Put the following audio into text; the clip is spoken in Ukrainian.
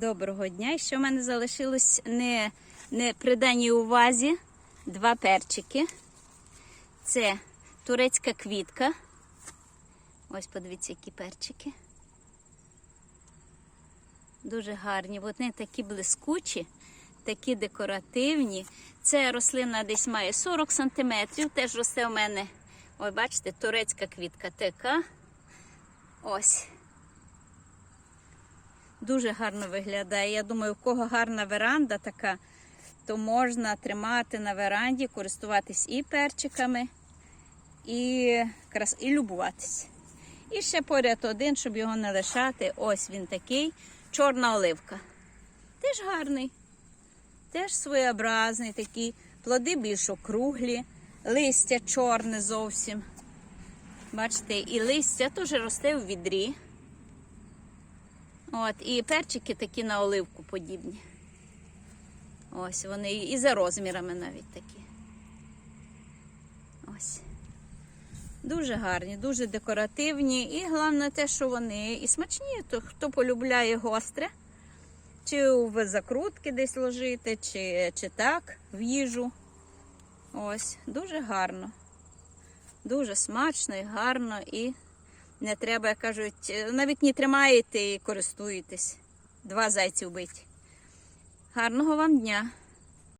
Доброго дня. І що в мене залишилось не, не приданій увазі два перчики. Це турецька квітка. Ось подивіться, які перчики. Дуже гарні. Вони такі блискучі, такі декоративні. Це рослина десь має 40 см. Теж росте у мене, ой, бачите, турецька квітка така. Ось. Дуже гарно виглядає. Я думаю, у кого гарна веранда така, то можна тримати на веранді, користуватись і перчиками, і, крас... і любуватись. І ще поряд один, щоб його не лишати. Ось він такий, чорна оливка. Теж гарний, теж своєобразний такий. Плоди більш округлі, листя чорне зовсім. Бачите, і листя теж росте у відрі. От, і перчики такі на оливку подібні. Ось вони і за розмірами навіть такі. Ось. Дуже гарні, дуже декоративні. І головне те, що вони і смачні. То хто полюбляє гостре, чи в закрутки десь ложити, чи, чи так, в їжу. Ось, дуже гарно. Дуже смачно і гарно і не треба, як кажуть, навіть не тримаєте і користуєтесь. Два зайці вбиті. Гарного вам дня!